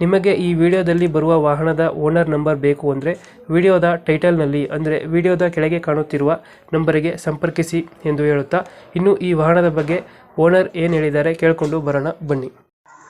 ನಿಮಗೆ ಈ ವಿಡಿಯೋದಲ್ಲಿ ಬರುವ ವಾಹನದ ಓನರ್ ನಂಬರ್ ಬೇಕು ಅಂದರೆ ವಿಡಿಯೋದ ಟೈಟಲ್ನಲ್ಲಿ ಅಂದರೆ ವಿಡಿಯೋದ ಕೆಳಗೆ ಕಾಣುತ್ತಿರುವ ನಂಬರಿಗೆ ಸಂಪರ್ಕಿಸಿ ಎಂದು ಹೇಳುತ್ತಾ ಇನ್ನು ಈ ವಾಹನದ ಬಗ್ಗೆ ಓನರ್ ಏನು ಹೇಳಿದ್ದಾರೆ ಕೇಳಿಕೊಂಡು ಬರೋಣ ಬನ್ನಿ.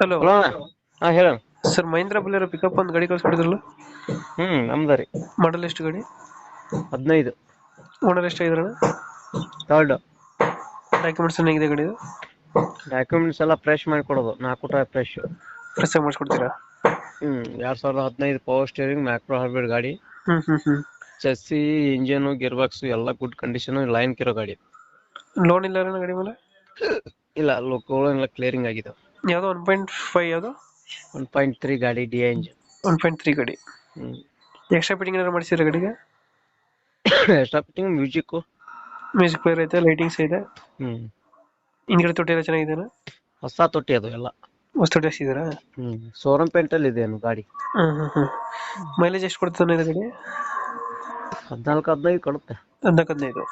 ಹಲೋ ಹಲೋ ಹಾ ಹೇಳ. ಸರ್ ಮಹೇಂದ್ರ ಬುಲೆರೋ ಪಿಕಪ್ ಒಂದು ಗಾಡಿ ಕಳಿಸ್ಬಿಡಿದ್ರಲ್ಲ ಹ್ಮ್ ನಮ್ದ ರೀ. ಮಾಡಲ್ ಎಷ್ಟು ಗಾಡಿ? ಹದಿನೈದು. Owner ಎಷ್ಟಾಗಿದ್ರಣ third. ಡಾಕ್ಯುಮೆಂಟ್ಸ್ ಏನಾಗಿದೆ ಗಾಡಿ ಡಾಕ್ಯುಮೆಂಟ್ಸ್ ಎಲ್ಲ ಫ್ರೆಶ್ ಮಾಡಿಕೊಡೋದು. ನಾಲ್ಕು ಟೈಪ್ ಫ್ರೆಶ್ ಫ್ರೆಶ್ ಮಾಡಿಸ್ಕೊಡ್ತೀರಾ? ಹ್ಮ್ ಎರಡ್ ಸಾವಿರದ ಹದಿನೈದು ಪವರ್ ಸ್ಟೇರಿಂಗ್ ಮ್ಯಾಕ್ರೋ ಹೈಬ್ರಿಡ್ ಗಾಡಿ. ಹ್ಮ್ ಹ್ಮ್ ಚೆಸ್ಸಿ ಇಂಜಿನ್ ಗಿರ್ ಬಾಕ್ಸ್ ಎಲ್ಲ ಗುಡ್ ಕಂಡೀಷನ್ ಲೈನ್ ಕಿರೋ ಗಾಡಿ. ಲೋನ್ ಇಲ್ಲ ಗಾಡಿ ಮೇಲೆ? ಇಲ್ಲ ಲೋಕೋ ಎಲ್ಲ ಕ್ಲಿಯರಿಂಗ್ ಆಗಿದೆ. ಯಾವುದೋ ಒನ್ ಪಾಯಿಂಟ್ ಫೈವ್ ಯಾವುದು? ಒನ್ ಪಾಯಿಂಟ್ ತ್ರೀ ಗಾಡಿ D engine one point three ಗಾಡಿ. ಹ್ಮ್. ಎಕ್ಸ್ಟ್ರಾ ಫಿಟ್ಟಿಂಗ್ ಏನಾರು ಮಾಡಿಸಿದ್ರೆ ಗಾಡಿಗೆ? Extra fitting music music player ಐತೆ ಲೈಟಿಂಗ್ಸ್ ಇದೆ ಹ್ಮ್. ಹಿಂದ್ಗಡೆ ತೊಟ್ಟಿ ಎಲ್ಲ ಚೆನ್ನಾಗಿದೆ ಹೊಸ ತೊಟ್ಟಿ ಅದು ಎಲ್ಲ. ಹೊಸ ತೊಟ್ಟಿ ಹಾಕ್ಸಿದ್ದೀರಾ ಹ್ಮ್ ಸೋರಂ ಪೇಂಟ್ ಅಲ್ಲಿ ಇದೆ ಏನು ಗಾಡಿ. ಮೈಲೇಜ್ ಎಷ್ಟು ಕೊಡ್ತಾನೆ ಇದು ಗಾಡಿ ಹದಿನಾಲ್ಕು ಹದಿನೈದು ಕೊಡುತ್ತೆ. ಹದಿನಾಲ್ಕು ಹದಿನೈದು.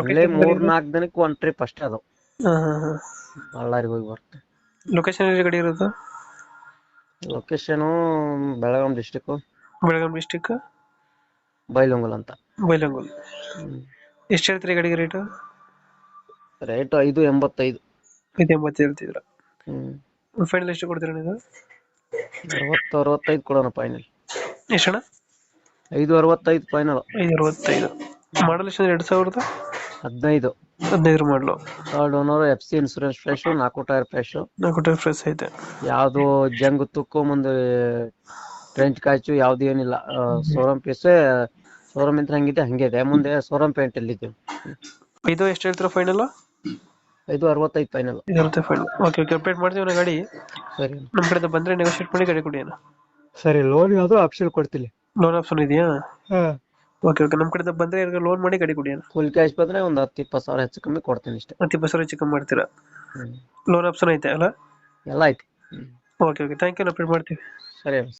ಅಲ್ಲೇ ಲೊಕೇಶನ್ ಮೂರ್ ನಾಲ್ಕು ದಿನಕ್ಕೆ ಒನ್ ಟ್ರಿಪ್ ಅಷ್ಟೇ ಅದು. ಹಾಂ ಹಾಂ ಹಾಂ. ಬಳ್ಳಾರಿಗೆ ಹೋಗಿ ಬರುತ್ತೆ. ಲೊಕೇಶನ್ ಎಲ್ಲಿ ಗಾಡಿ ಇರೋದು? Location Belgaum district Belgaum district Bailhongal ಅಂತ. ಬೈಲಂಗುಲ್. ಎಷ್ಟು ಹೇಳ್ತೀರಿ ಗಾಡಿಗೆ ರೇಟು ರೇಟ್ ಐದು ಎಂಬತ್ತೈದು. ಐದು ಎಂಬತ್ತು ಹೇಳ್ತಿದ್ರ. ಹ್ಮ್. ಫೈನಲ್ ಎಷ್ಟು ಕೊಡ್ತೀರಾ ನೀವು? ಅರವತ್ತು ಅರವತ್ತೈದು ಕೊಡೋಣ ಫೈನಲ್ ಎಷ್ಟಣ್ಣ ಐದು ಅರವತ್ತೈದು ಫೈನಲ್ ಐದು ಅರವತ್ತೈದು. ಮಾಡಲ್ ಎಷ್ಟು ಎರಡು ಸಾವಿರದ? ಹದಿನೈದು. ಹದಿನೈದು ಮಾಡಲು third owner F C insurance fresh ನಾಲ್ಕು ಟೈರ್ ಫ್ರೆಶ್ ನಾಲ್ಕು ಟೈರ್ ಫ್ರೆಶ್ ಐತೆ. ಯಾವುದು ಜಂಗ್ ತುಕ್ಕು ಮುಂದೆ ಫ್ರೆಂಚ್ ಕಾಚು ಯಾವ್ದು ಏನಿಲ್ಲ. ಸೋರಂ ಪೀಸ್ ಸೋರಂ ಇಂತ ಹಂಗಿದೆ ಹಂಗೇ ಇದೆ ಮುಂದೆ ಸೋರಂ ಪೇಂಟ್ ಅಲ್ಲಿ ಇದು ಎಷ್ಟು ಹೇಳ್ತೀರಾ ಫೈನಲ್ ಐದು ಅರವತ್ತೈದು ಫೈನಲ್ ಇದು ಇರುತ್ತೆ ಫೈನಲ್ ಓಕೆ ಓಕೆ ಅಪ್ಡೇಟ್ ಮಾಡ್ತೀವಿ ನಾ ಗಾಡಿ. ಸರಿ. ನಮ್ಮ ಕಡೆಯಿಂದ ಬಂದರೆ ನೆಗೋಷಿಯೇಟ್ ಮಾಡಿ ಗಾಡಿ ಕೊಡಿ ಅಣ್ಣ. ಸರಿ ಲೋನ್ ಯಾವುದು ಆಪ್ಷನ್ ಕೊಡ್ತೀನಿ. ಲೋನ್ ಆಪ್ಷನ್ ಇದೆಯಾ? ಓಕೆ ಓಕೆ ನಮ್ಮ ಕಡೆ ಬಂದ್ರೆ ಇವ್ರಿಗೆ ಲೋನ್ ಮಾಡಿ ಗಾಡಿ ಕೊಡಿ ಅಣ್ಣ. ಫುಲ್ ಕ್ಯಾಶ್ ಬಂದ್ರೆ ಒಂದು ಹತ್ತು ಇಪ್ಪತ್ತು ಸಾವಿರ ಹೆಚ್ಚು ಕಮ್ಮಿ ಕೊಡ್ತೀನಿ ಇಷ್ಟೇ ಹತ್ತು ಇಪ್ಪತ್ತು ಸಾವಿರ ಚಿಕನ್ ಮಾಡ್ತೀರಾ? ಲೋನ್ ಆಪ್ಷನ್ ಐತೆ ಅಲ್ಲ? ಎಲ್ಲ ಐತಿ. Okay okay thank you update ಮಾಡ್ತೀವಿ. ಸರಿ